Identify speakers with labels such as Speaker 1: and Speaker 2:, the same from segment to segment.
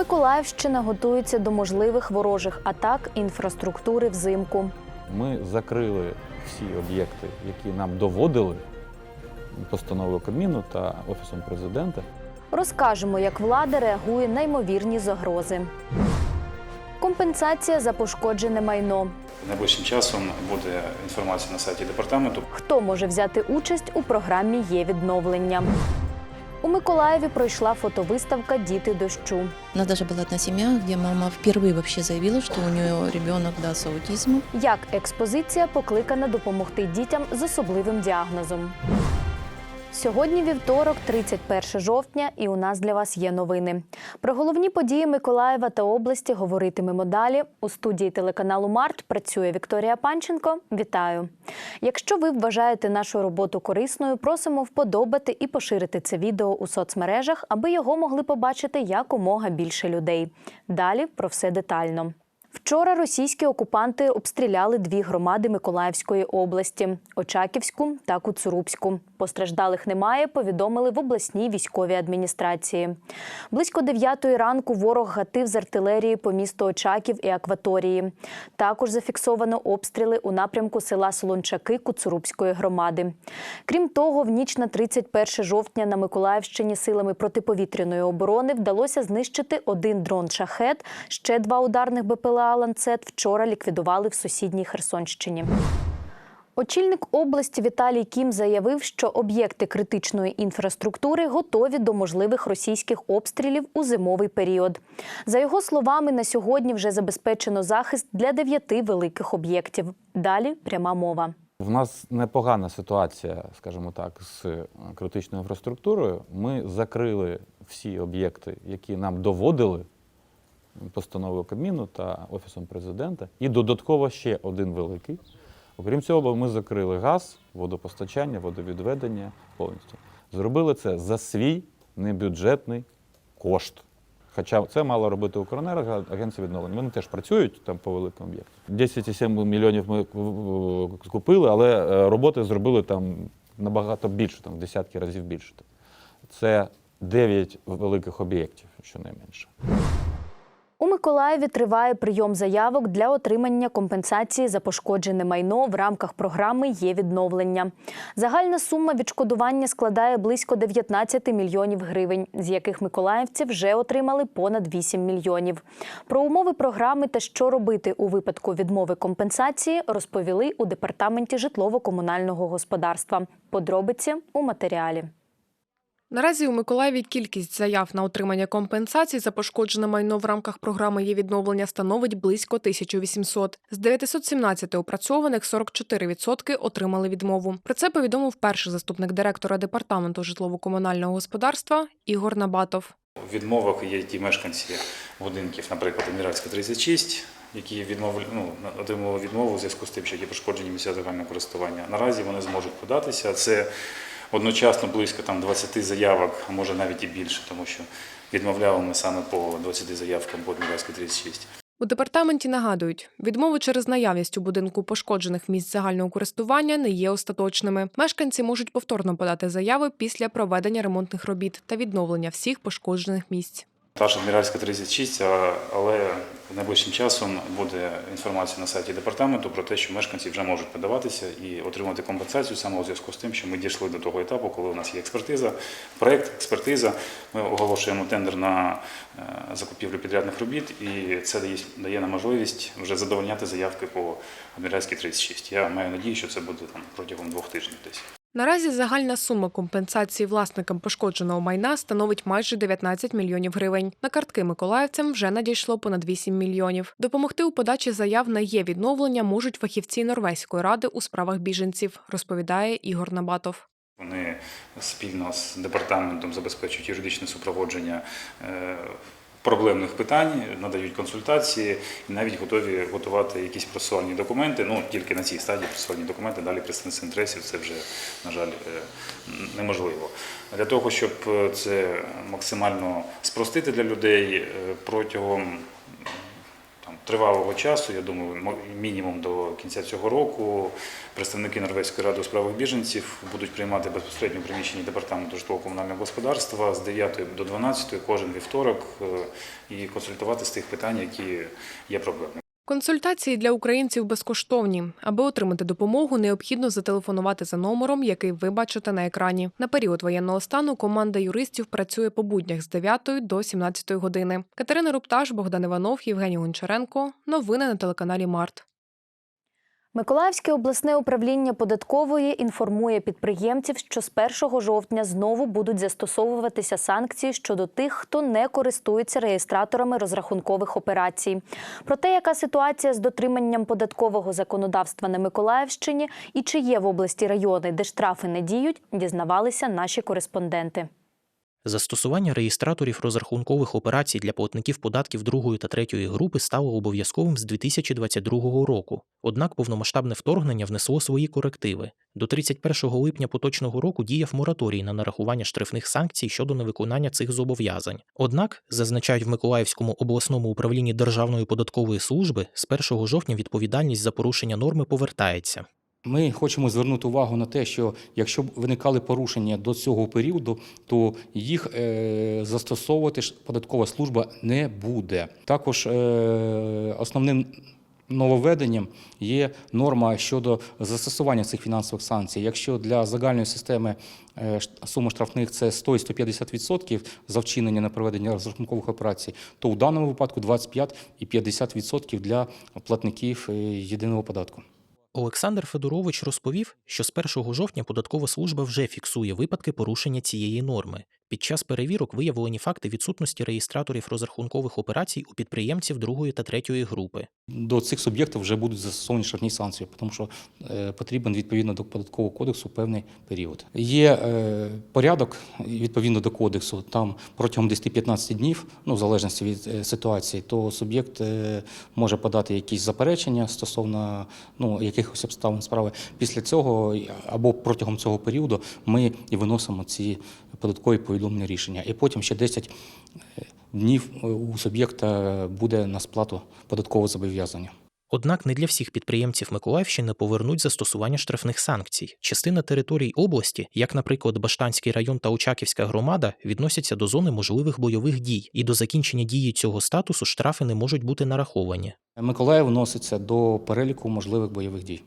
Speaker 1: Миколаївщина готується до можливих ворожих атак інфраструктури взимку.
Speaker 2: Ми закрили всі об'єкти, які нам доводили постановою Кабміну та Офісом президента.
Speaker 1: Розкажемо, як влада реагує на ймовірні загрози. Компенсація за пошкоджене майно.
Speaker 3: Найближчим часом буде інформація на сайті департаменту.
Speaker 1: Хто може взяти участь у програмі є відновлення? У Миколаєві пройшла фотовиставка Діти дощу.
Speaker 4: У нас даже була одна сім'я, де мама вперше вообще заявила, що у нього ребенок да, з аутизмом.
Speaker 1: Як експозиція покликана допомогти дітям з особливим діагнозом. Сьогодні вівторок, 31 жовтня, і у нас для вас є новини. Про головні події Миколаєва та області говоритимемо далі. У студії телеканалу Март працює Вікторія Панченко. Вітаю! Якщо ви вважаєте нашу роботу корисною, просимо вподобати і поширити це відео у соцмережах, аби його могли побачити якомога більше людей. Далі про все детально. Вчора російські окупанти обстріляли дві громади Миколаївської області Очаківську та Куцурубську. Постраждалих немає, повідомили в обласній військовій адміністрації. Близько 9 ранку ворог гатив з артилерії по місту Очаків і акваторії. Також зафіксовано обстріли у напрямку села Солончаки Куцурубської громади. Крім того, в ніч на 31 жовтня на Миколаївщині силами протиповітряної оборони вдалося знищити один дрон шахет. Ще два ударних БПЛА ланцет вчора ліквідували в сусідній Херсонщині. Очільник області Віталій Кім заявив, що об'єкти критичної інфраструктури готові до можливих російських обстрілів у зимовий період. За його словами, на сьогодні вже забезпечено захист для дев'яти великих об'єктів. Далі пряма мова.
Speaker 2: В нас непогана ситуація, скажімо так, з критичною інфраструктурою. Ми закрили всі об'єкти, які нам доводили постановою Кабміну та Офісом президента, і додатково ще один великий. Окрім цього, ми закрили газ, водопостачання, водовідведення повністю. Зробили це за свій небюджетний кошт. Хоча це мало робити Укренерго, агенція відновлення. Вони теж працюють там по великому об'єкту. 10,7 мільйонів ми купили, але е, роботи зробили там набагато більше, там в десятки разів більше. Це 9 великих об'єктів, щонайменше.
Speaker 1: Миколаєві триває прийом заявок для отримання компенсації за пошкоджене майно в рамках програми є відновлення. Загальна сума відшкодування складає близько 19 мільйонів гривень, з яких миколаївці вже отримали понад 8 мільйонів. Про умови програми та що робити у випадку відмови компенсації розповіли у департаменті житлово-комунального господарства. Подробиці у матеріалі.
Speaker 5: Наразі у Миколаєві кількість заяв на отримання компенсацій за пошкоджене майно в рамках програми є відновлення становить близько 1800. З 917 опрацьованих 44% отримали відмову. Про це повідомив перший заступник директора департаменту житлово-комунального господарства Ігор Набатов.
Speaker 3: У відмовах є ті мешканці будинків, наприклад, Адміральська 36, які відмовили, ну, отримали відмову у зв'язку з тим, що є пошкоджені місця загального користування. Наразі вони зможуть податися. Це одночасно близько там, 20 заявок, а може навіть і більше, тому що відмовляли ми саме по 20 заявкам по Адміральській 36.
Speaker 5: У департаменті нагадують, відмови через наявність у будинку пошкоджених місць загального користування не є остаточними. Мешканці можуть повторно подати заяви після проведення ремонтних робіт та відновлення всіх пошкоджених місць.
Speaker 3: Та ж Адміральська 36, а- але найближчим часом буде інформація на сайті департаменту про те, що мешканці вже можуть подаватися і отримати компенсацію саме у зв'язку з тим, що ми дійшли до того етапу, коли у нас є експертиза, проект, експертиза. Ми оголошуємо тендер на е, закупівлю підрядних робіт, і це дає нам можливість вже задовольняти заявки по Адміральській 36. Я маю надію, що це буде там протягом двох тижнів десь.
Speaker 5: Наразі загальна сума компенсації власникам пошкодженого майна становить майже 19 мільйонів гривень. На картки миколаївцям вже надійшло понад 8 мільйонів. Допомогти у подачі заяв на є відновлення можуть фахівці Норвезької ради у справах біженців, розповідає Ігор Набатов.
Speaker 3: Вони спільно з департаментом забезпечують юридичне супроводження е, проблемних питань, надають консультації і навіть готові готувати якісь процесуальні документи. Ну тільки на цій стадії процесуальні документи, далі представництво інтересів це вже, на жаль, е, неможливо. Для того, щоб е, це максимально спростити для людей е, протягом тривалого часу, я думаю, мінімум до кінця цього року, представники Норвезької ради у справах біженців будуть приймати безпосередньо в приміщенні департаменту житлово-комунального господарства з 9 до 12 кожен вівторок е, і консультувати з тих питань, які є проблемними.
Speaker 5: Консультації для українців безкоштовні. Аби отримати допомогу, необхідно зателефонувати за номером, який ви бачите на екрані. На період воєнного стану команда юристів працює по буднях з 9 до 17 години. Катерина Рупташ, Богдан Іванов, Євгеній Гончаренко. Новини на телеканалі Март.
Speaker 1: Миколаївське обласне управління податкової інформує підприємців, що з 1 жовтня знову будуть застосовуватися санкції щодо тих, хто не користується реєстраторами розрахункових операцій. Про те, яка ситуація з дотриманням податкового законодавства на Миколаївщині і чи є в області райони, де штрафи не діють, дізнавалися наші кореспонденти.
Speaker 6: Застосування реєстраторів розрахункових операцій для платників податків другої та третьої групи стало обов'язковим з 2022 року. Однак повномасштабне вторгнення внесло свої корективи. До 31 липня поточного року діяв мораторій на нарахування штрафних санкцій щодо невиконання цих зобов'язань. Однак, зазначають в Миколаївському обласному управлінні Державної податкової служби, з 1 жовтня відповідальність за порушення норми повертається.
Speaker 7: Ми хочемо звернути увагу на те, що якщо б виникали порушення до цього періоду, то їх е, застосовувати податкова служба не буде. Також е, основним нововведенням є норма щодо застосування цих фінансових санкцій. Якщо для загальної системи е, сума штрафних це 100 і 150% за вчинення на проведення розрахункових операцій, то у даному випадку 25 і 50% для платників єдиного податку.
Speaker 6: Олександр Федорович розповів, що з 1 жовтня податкова служба вже фіксує випадки порушення цієї норми. Під час перевірок виявлені факти відсутності реєстраторів розрахункових операцій у підприємців другої та третьої групи.
Speaker 7: До цих суб'єктів вже будуть застосовані штрафні санкції, тому що е, потрібен відповідно до податкового кодексу певний період. Є е, порядок відповідно до кодексу. Там протягом 10-15 днів, ну в залежності від е, ситуації, то суб'єкт може подати якісь заперечення стосовно ну якихось обставин справи. Після цього або протягом цього періоду ми і виносимо ці податкові повідомлення рішення. І потім ще 10 днів е, у суб'єкта буде на сплату податкового зобов'язання.
Speaker 6: Однак не для всіх підприємців Миколаївщини повернуть застосування штрафних санкцій. Частина територій області, як, наприклад, Баштанський район та Очаківська громада, відносяться до зони можливих бойових дій, і до закінчення дії цього статусу штрафи не можуть бути нараховані.
Speaker 7: Миколаїв вноситься до переліку можливих бойових дій.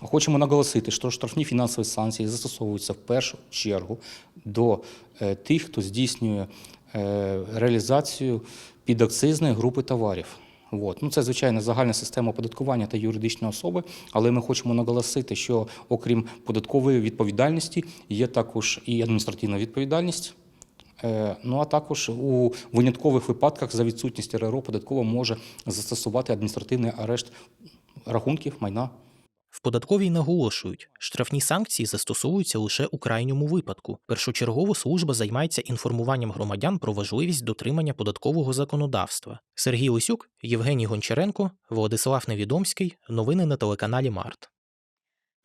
Speaker 7: Хочемо наголосити, що штрафні фінансові санкції застосовуються в першу чергу до е, тих, хто здійснює е, реалізацію підакцизної групи товарів. От. Ну, це, звичайно, загальна система оподаткування та юридичної особи, але ми хочемо наголосити, що окрім податкової відповідальності є також і адміністративна відповідальність. Е, Ну а також у виняткових випадках за відсутність РРО податкова може застосувати адміністративний арешт рахунків майна.
Speaker 6: В податковій наголошують, штрафні санкції застосовуються лише у крайньому випадку. Першочергово служба займається інформуванням громадян про важливість дотримання податкового законодавства. Сергій Лисюк, Євгеній Гончаренко, Владислав Невідомський. Новини на телеканалі Март.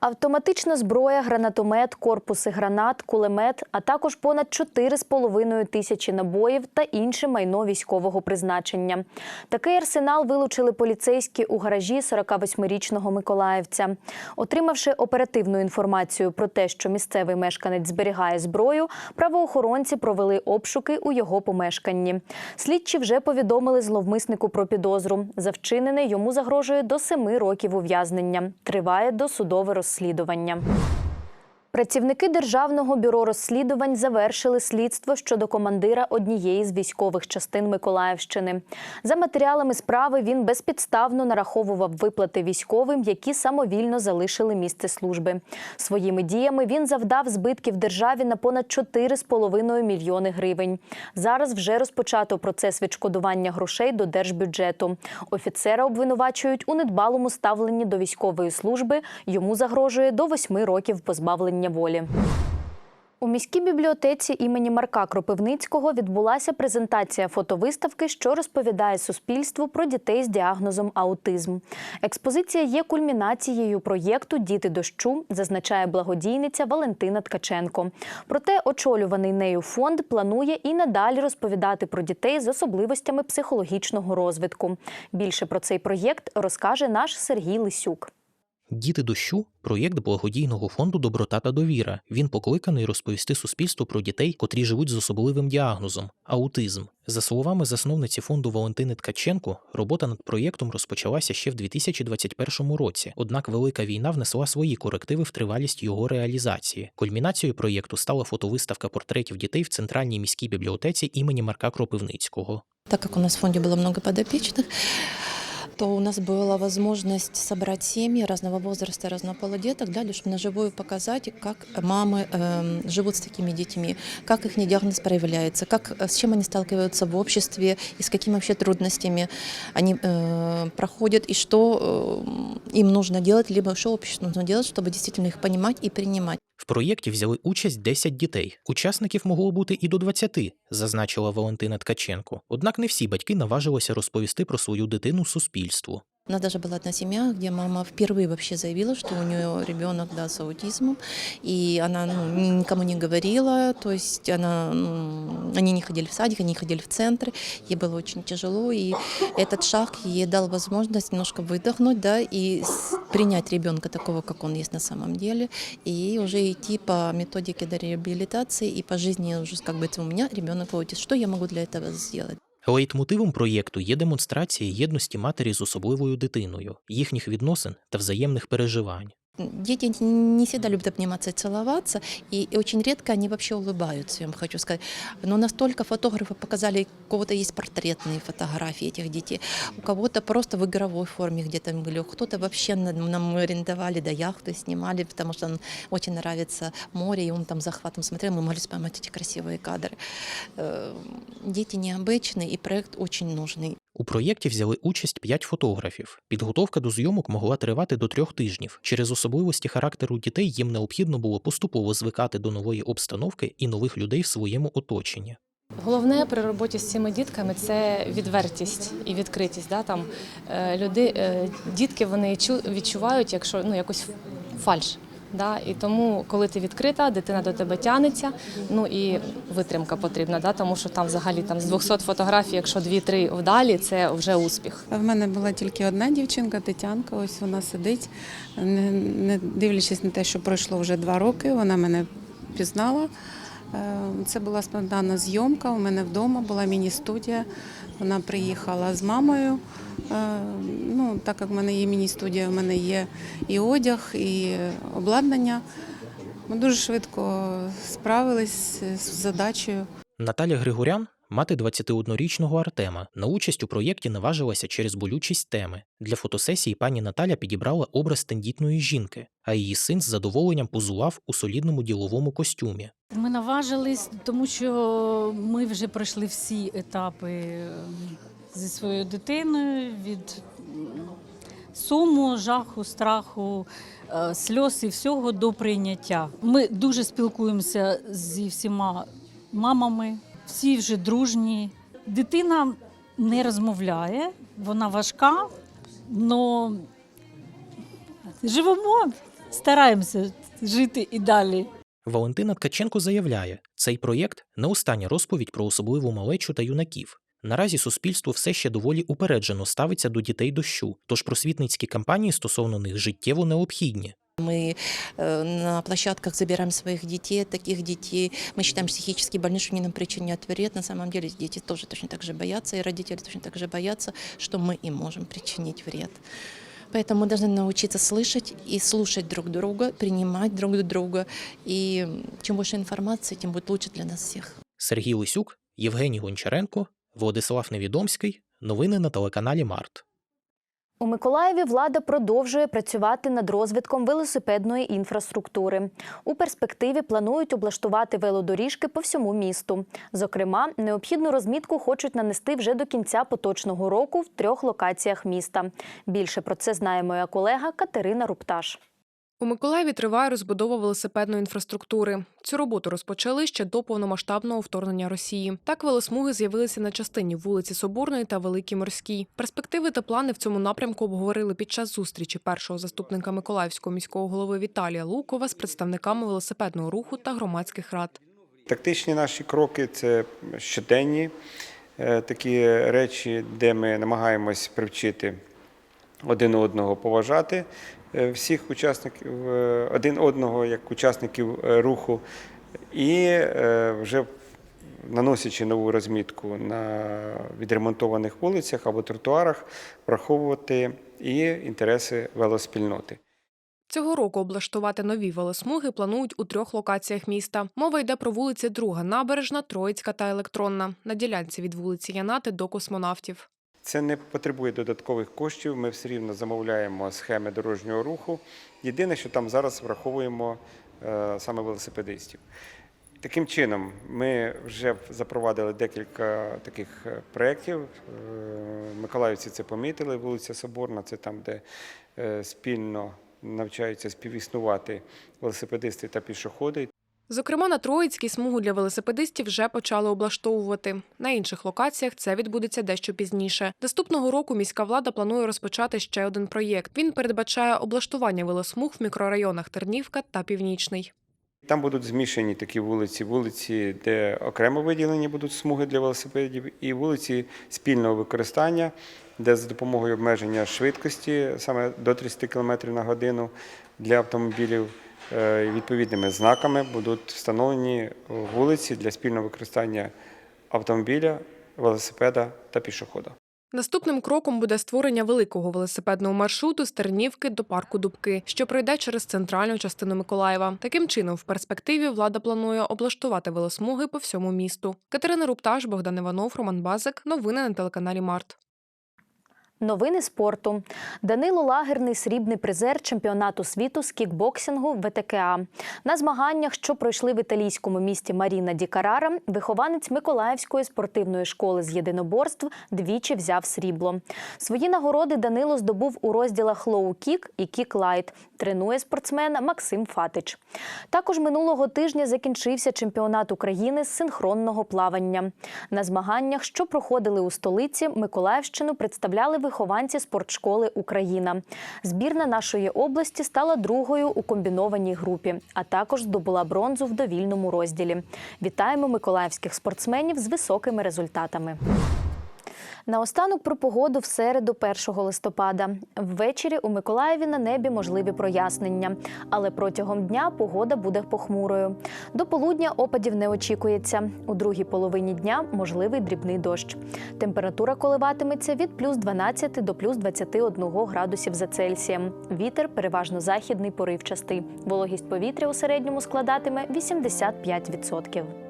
Speaker 1: Автоматична зброя, гранатомет, корпуси гранат, кулемет, а також понад 4,5 тисячі набоїв та інше майно військового призначення. Такий арсенал вилучили поліцейські у гаражі 48-річного миколаївця. Отримавши оперативну інформацію про те, що місцевий мешканець зберігає зброю, правоохоронці провели обшуки у його помешканні. Слідчі вже повідомили зловмиснику про підозру. За вчинене йому загрожує до 7 років ув'язнення. Триває досудове розслідування. Працівники Державного бюро розслідувань завершили слідство щодо командира однієї з військових частин Миколаївщини. За матеріалами справи він безпідставно нараховував виплати військовим, які самовільно залишили місце служби. Своїми діями він завдав збитків державі на понад 4,5 мільйони гривень. Зараз вже розпочато процес відшкодування грошей до держбюджету. Офіцера обвинувачують у недбалому ставленні до військової служби. Йому загрожує до 8 років позбавлення волі. У міській бібліотеці імені Марка Кропивницького відбулася презентація фотовиставки, що розповідає суспільству про дітей з діагнозом аутизм. Експозиція є кульмінацією проєкту Діти дощу, зазначає благодійниця Валентина Ткаченко. Проте очолюваний нею фонд планує і надалі розповідати про дітей з особливостями психологічного розвитку. Більше про цей проєкт розкаже наш Сергій Лисюк.
Speaker 6: Діти дощу проєкт благодійного фонду Доброта та довіра. Він покликаний розповісти суспільству про дітей, котрі живуть з особливим діагнозом аутизм. За словами засновниці фонду Валентини Ткаченко, робота над проєктом розпочалася ще в 2021 році. Однак велика війна внесла свої корективи в тривалість його реалізації. Кульмінацією проєкту стала фотовиставка портретів дітей в центральній міській бібліотеці імені Марка Кропивницького.
Speaker 4: Так как у нас в фонде было много подопечных, то у нас была возможность собрать семьи разного возраста, разного пола деток, да, лишь на живую показать, как мамы эм, живут с такими детьми, как их диагноз проявляется, как, э, с чем они сталкиваются в обществе и с какими вообще трудностями они э, проходят, и что э, им нужно делать, либо что обществу нужно делать, чтобы действительно их понимать и принимать.
Speaker 6: Проєкті взяли участь 10 дітей. Учасників могло бути і до 20, зазначила Валентина Ткаченко. Однак не всі батьки наважилися розповісти про свою дитину суспільству.
Speaker 4: У нас даже была одна семья, где мама впервые вообще заявила, что у нее ребенок да, с аутизмом, и она ну, никому не говорила, то есть она, ну, они не ходили в садик, они не ходили в центр, ей было очень тяжело, и этот шаг ей дал возможность немножко выдохнуть, да, и принять ребенка такого, как он есть на самом деле, и уже идти по методике реабилитации, и по жизни уже, как бы, у меня ребенок аутист, что я могу для этого сделать?
Speaker 6: Лейтмотивом проєкту є демонстрація єдності матері з особливою дитиною, їхніх відносин та взаємних переживань.
Speaker 4: Дети не всегда любят обниматься и целоваться, и, и очень редко они вообще улыбаются, я вам хочу сказать. Но настолько фотографы показали, у кого-то есть портретные фотографии этих детей, у кого-то просто в игровой форме где-то были, кто-то вообще на- нам арендовали, да, яхты снимали, потому что он очень нравится море, и он там захватом смотрел, мы могли поймать эти красивые кадры. Э, Дети необычные, и проект очень нужный.
Speaker 6: У проєкті взяли участь 5 фотографів. Підготовка до зйомок могла тривати до трьох тижнів. Через особливості характеру дітей їм необхідно було поступово звикати до нової обстановки і нових людей в своєму оточенні.
Speaker 8: Головне при роботі з цими дітками це відвертість і відкритість. Да? Там, е, люди, е, дітки вони чу- відчувають, якщо ну, якось фальш. Да? І тому, коли ти відкрита, дитина до тебе тянеться, ну і витримка потрібна, да? тому що там взагалі там, з 200 фотографій, якщо 2-3 вдалі, це вже успіх.
Speaker 9: В мене була тільки одна дівчинка, Тетянка. Ось вона сидить, не, дивлячись на те, що пройшло вже два роки, вона мене пізнала. Е, Це була спонтанна зйомка. У мене вдома була міні-студія. Вона приїхала з мамою. Е, Ну, так як в мене є міні-студія, в мене є і одяг, і обладнання. Ми дуже швидко справились з задачею.
Speaker 6: Наталя Григорян, мати 21-річного Артема, на участь у проєкті наважилася через болючість теми. Для фотосесії пані Наталя підібрала образ тендітної жінки, а її син з задоволенням позував у солідному діловому костюмі.
Speaker 10: Наважились, тому що ми вже пройшли всі етапи е, зі своєю дитиною від суму, жаху, страху, е, сльоз і всього до прийняття. Ми дуже спілкуємося зі всіма мамами, всі вже дружні. Дитина не розмовляє, вона важка, але живемо, стараємося жити і далі.
Speaker 6: Валентина Ткаченко заявляє, цей проєкт не остання розповідь про особливу малечу та юнаків. Наразі суспільство все ще доволі упереджено ставиться до дітей дощу, тож просвітницькі кампанії стосовно них життєво необхідні.
Speaker 4: Мы э, на площадках забираем своих детей, таких детей. Мы считаем психически больными, что они нам причиняют вред. На самом деле дети тоже точно так же боятся, и родители точно так же боятся, что мы им можем причинить вред. Поэтому мы должны научиться слышать и слушать друг друга, принимать друг друга. И чем больше информации, тем будет лучше для нас всех.
Speaker 6: Сергій Лисюк, Євгеній Гончаренко, Владислав Невідомський. Новини на телеканалі Март.
Speaker 1: У Миколаєві влада продовжує працювати над розвитком велосипедної інфраструктури. У перспективі планують облаштувати велодоріжки по всьому місту. Зокрема, необхідну розмітку хочуть нанести вже до кінця поточного року в трьох локаціях міста. Більше про це знає моя колега Катерина Рупташ.
Speaker 5: У Миколаєві триває розбудова велосипедної інфраструктури. Цю роботу розпочали ще до повномасштабного вторгнення Росії. Так велосмуги з'явилися на частині вулиці Соборної та Великій Морській. Перспективи та плани в цьому напрямку обговорили під час зустрічі першого заступника Миколаївського міського голови Віталія Лукова з представниками велосипедного руху та громадських рад.
Speaker 11: Тактичні наші кроки це щоденні е, такі речі, де ми намагаємось привчити один одного поважати всіх учасників е, один одного як учасників е, руху, і е, вже наносячи нову розмітку на відремонтованих вулицях або тротуарах, враховувати і інтереси велоспільноти.
Speaker 5: Цього року облаштувати нові велосмуги планують у трьох локаціях міста. Мова йде про вулиці Друга, Набережна, Троїцька та Електронна на ділянці від вулиці Янати до космонавтів.
Speaker 11: Це не потребує додаткових коштів. Ми все рівно замовляємо схеми дорожнього руху. Єдине, що там зараз враховуємо е, саме велосипедистів. Таким чином, ми вже запровадили декілька таких е, проєктів. Е, Миколаївці це помітили. Вулиця Соборна це там, де спільно навчаються співіснувати велосипедисти та пішоходи.
Speaker 5: Зокрема, на Троїцькій смугу для велосипедистів вже почали облаштовувати. На інших локаціях це відбудеться дещо пізніше. Наступного року міська влада планує розпочати ще один проєкт. Він передбачає облаштування велосмуг в мікрорайонах Тернівка та Північний.
Speaker 11: Там будуть змішані такі вулиці, вулиці, де окремо виділені будуть смуги для велосипедів, і вулиці спільного використання, де за допомогою обмеження швидкості, саме до 30 км на годину для автомобілів, відповідними знаками будуть встановлені вулиці для спільного використання автомобіля, велосипеда та пішохода.
Speaker 5: Наступним кроком буде створення великого велосипедного маршруту з Тернівки до парку Дубки, що пройде через центральну частину Миколаєва. Таким чином, в перспективі влада планує облаштувати велосмуги по всьому місту. Катерина Рупташ, Богдан Іванов, Роман Базик. Новини на телеканалі Март.
Speaker 1: Новини спорту. Данило Лагерний срібний призер чемпіонату світу з кікбоксингу ВТКА. На змаганнях, що пройшли в італійському місті Маріна Ді Карара, вихованець Миколаївської спортивної школи з єдиноборств двічі взяв срібло. Свої нагороди Данило здобув у розділах лоу-кік і кік-лайт. Тренує спортсмена Максим Фатич. Також минулого тижня закінчився чемпіонат України з синхронного плавання. На змаганнях, що проходили у столиці, Миколаївщину представляли вихованці спортшколи Україна. Збірна нашої області стала другою у комбінованій групі, а також здобула бронзу в довільному розділі. Вітаємо миколаївських спортсменів з високими результатами. Наостанок про погоду в середу 1 листопада. Ввечері у Миколаєві на небі можливі прояснення, але протягом дня погода буде похмурою. До полудня опадів не очікується. У другій половині дня можливий дрібний дощ. Температура коливатиметься від плюс 12 до плюс 21 градусів за Цельсієм. Вітер переважно західний поривчастий. Вологість повітря у середньому складатиме 85%.